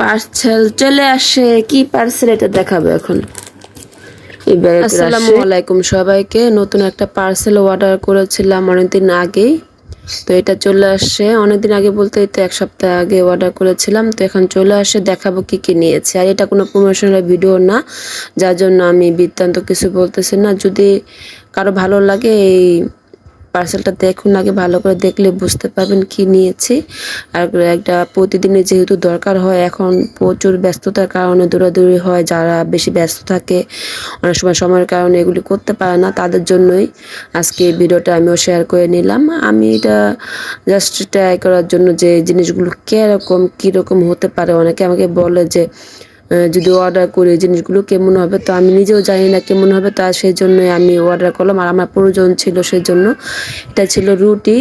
Parcel চলে আসে। কি পার্সেল এটা দেখাবো এখন? আসসালামু আলাইকুম সবাইকে। নতুন একটা পার্সেল অর্ডার করেছিলাম অনেকদিন আগেই। তো এটা চলে আসছে অনেকদিন আগে বলতে তো এক সপ্তাহ আগে অর্ডার করেছিলাম। তো এখন চলে আসে। দেখাবো কি কি নিয়েছে। আর এটা কোনো প্রমোশনাল ভিডিও না। যার জন্য আমি বৃত্তান্ত কিছু বলতেছি না। যদি কারও ভালো লাগে এই পার্সেলটা দেখুন আগে, ভালো করে দেখলে বুঝতে পারবেন কি নিয়েছি। আর একটা প্রতিদিনে যেহেতু দরকার হয়, এখন প্রচুর ব্যস্ততার কারণে দৌড়াদৌড়ি হয়, যারা বেশি ব্যস্ত থাকে, অনেক সময় সময়ের কারণে এগুলি করতে পারে না, তাদের জন্যই আজকে ভিডিওটা আমিও শেয়ার করে নিলাম। আমি এটা জাস্ট ট্রাই করার জন্য যে জিনিসগুলো কীরকম কীরকম হতে পারে, অনেকে আমাকে বলে যে যদি অর্ডার করি জিনিসগুলো কেমন হবে তো আমি নিজেও জানি না কেমন হবে, তা সেই জন্যই আমি অর্ডার করলাম। আর আমার প্রয়োজন ছিল সেই জন্য এটা ছিল রুটি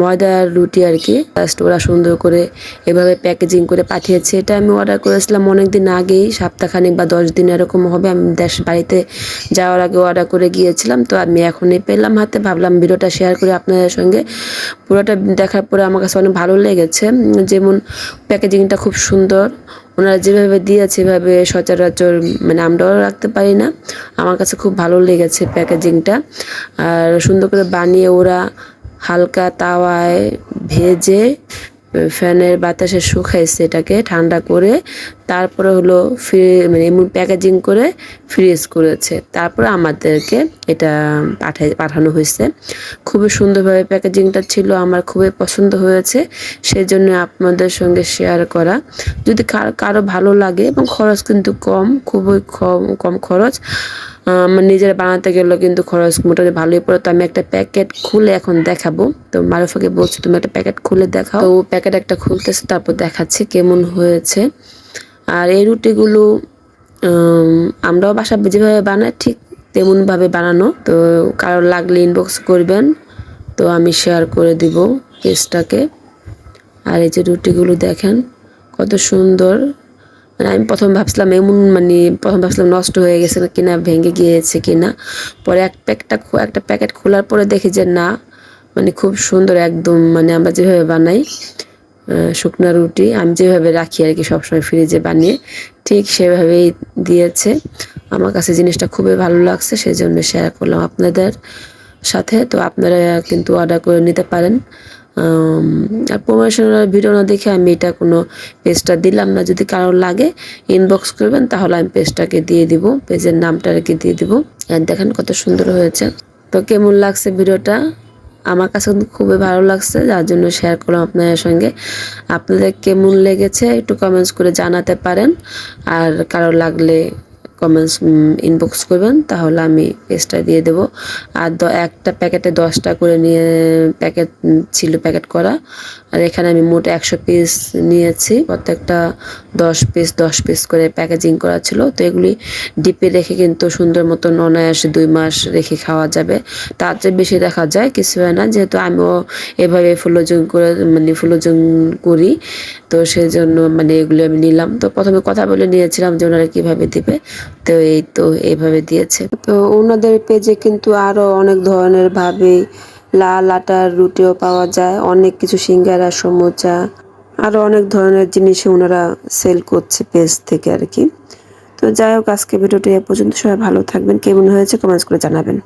ময়দার রুটি আর কি। জাস্ট ওরা সুন্দর করে এভাবে প্যাকেজিং করে পাঠিয়েছে। এটা আমি অর্ডার করেছিলাম অনেক দিন আগেই, সপ্তাহখানিক বা দশ দিন এরকম হবে। আমি দেশ, বাড়িতে যাওয়ার আগে অর্ডার করে গিয়েছিলাম, তো আমি এখনই পেলাম হাতে। ভাবলাম ভিডিওটা শেয়ার করে আপনাদের সঙ্গে। পুরোটা দেখার পরে আমার কাছে অনেক ভালো লেগেছে। যেমন প্যাকেজিংটা খুব সুন্দর ওনারা যেভাবে দিয়েছে, এভাবে সচরাচর মানে আমরাও রাখতে পারি না। আমার কাছে খুব ভালো লেগেছে প্যাকেজিংটা। আর সুন্দর করে বানিয়ে ওরা হালকা তাওয়ায় ভেজে, ফ্যানের বাতাসে শুকাইছে এটাকে ঠান্ডা করে। তারপরে হলো ফ্রি মানে এমন প্যাকেজিং করে ফ্রিজ করেছে। তারপরে আমাদেরকে এটা পাঠাই পাঠানো হয়েছে। খুবই সুন্দরভাবে প্যাকেজিংটা ছিল, আমার খুবই পছন্দ হয়েছে। সেই জন্য আপনাদের সঙ্গে শেয়ার করা। যদি কারও ভালো লাগে এবং খরচ কিন্তু কম, খুবই কম কম খরচ আমার নিজের বানাতে গেলেও কিন্তু খরচ মোটামুটি ভালোই পড়ে। তো আমি একটা প্যাকেট খুলে এখন দেখাবো। তো মারুফাকে বলছি, তুমি একটা প্যাকেট খুলে দেখাও। তো প্যাকেট একটা খুলতেছে, তারপর দেখাচ্ছি কেমন হয়েছে। আর এই রুটিগুলো আমরাও বাসা যেভাবে বানাই ঠিক তেমনভাবে বানানো। তো কারও লাগলে ইনবক্স করবেন, তো আমি শেয়ার করে দিব পেজটাকে আর এই যে রুটিগুলো দেখেন, কত সুন্দর। মানে আমি প্রথম ভাবছিলাম এমন মানে প্রথম ভাবছিলাম নষ্ট হয়ে গেছে কিনা, ভেঙে গিয়েছে কিনা। পরে এক প্যাকটা একটা প্যাকেট খোলার পরে দেখি যে না মানে খুব সুন্দর একদম মানে আমরা যেভাবে বানাই। শুকনো রুটি, আমি যেভাবে রাখি আর কি সবসময় ফ্রিজে বানিয়ে, ঠিক সেভাবেই দিয়েছে। আমার কাছে জিনিসটা খুবই ভালো লাগছে সেই জন্য শেয়ার করলাম আপনাদের সাথে। তো আপনারা কিন্তু অর্ডার করে নিতে পারেন। আর প্রমোশনাল ভিডিও না দেখে আমি এটা কোনো পেজটা দিলাম না। যদি কারোর লাগে ইনবক্স করবেন, তাহলে আমি পেজটাকে দিয়ে দিব পেজের নামটা আর কি দিয়ে দিব। আর দেখেন কত সুন্দর হয়েছে। তো কেমন লাগছে ভিডিওটা আমার কাছে কিন্তু খুবই ভালো লাগছে, যার জন্য শেয়ার করলাম আপনাদের সঙ্গে। আপনাদের কেমন লেগেছে একটু কমেন্টস করে জানাতে পারেন, আর কারও লাগলে কমেন্টস ইনবক্স করবেন, তাহলে আমি পেজটা দিয়ে দেব। আর একটা প্যাকেটে দশটা করে নিয়ে, প্যাকেট ছিল প্যাকেট করা। আর এখানে আমি মোট একশো পিস নিয়েছি। প্রত্যেকটা দশ পিস দশ পিস করে প্যাকেজিং করা ছিল। তো এগুলি ডিপে রেখে কিন্তু সুন্দর মতন অনায়াসে দুই মাস রেখে খাওয়া যাবে। তার চেয়ে বেশি দেখা যায়, কিছু হয় না। যেহেতু আমিও এভাবে ফুলোজন করে মানে ফুলোজন করি, তো সেই জন্য মানে এগুলো আমি নিলাম। তো প্রথমে কথা বলে নিয়েছিলাম যে ওনারা কীভাবে দিবে। তো এই তো এইভাবে দিয়েছে। তো ওনাদের পেজে কিন্তু আরও অনেক ধরনের ভাবে লাল আটার রুটিও পাওয়া যায়, অনেক কিছু সিঙ্গারা, সমোচা আরও অনেক ধরনের জিনিস ওনারা সেল করছে পেজ থেকে আর কি। তো যাই হোক, আজকে ভিডিওটি এ পর্যন্ত। সবাই ভালো থাকবেন। কেমন হয়েছে কমেন্টস করে জানাবেন।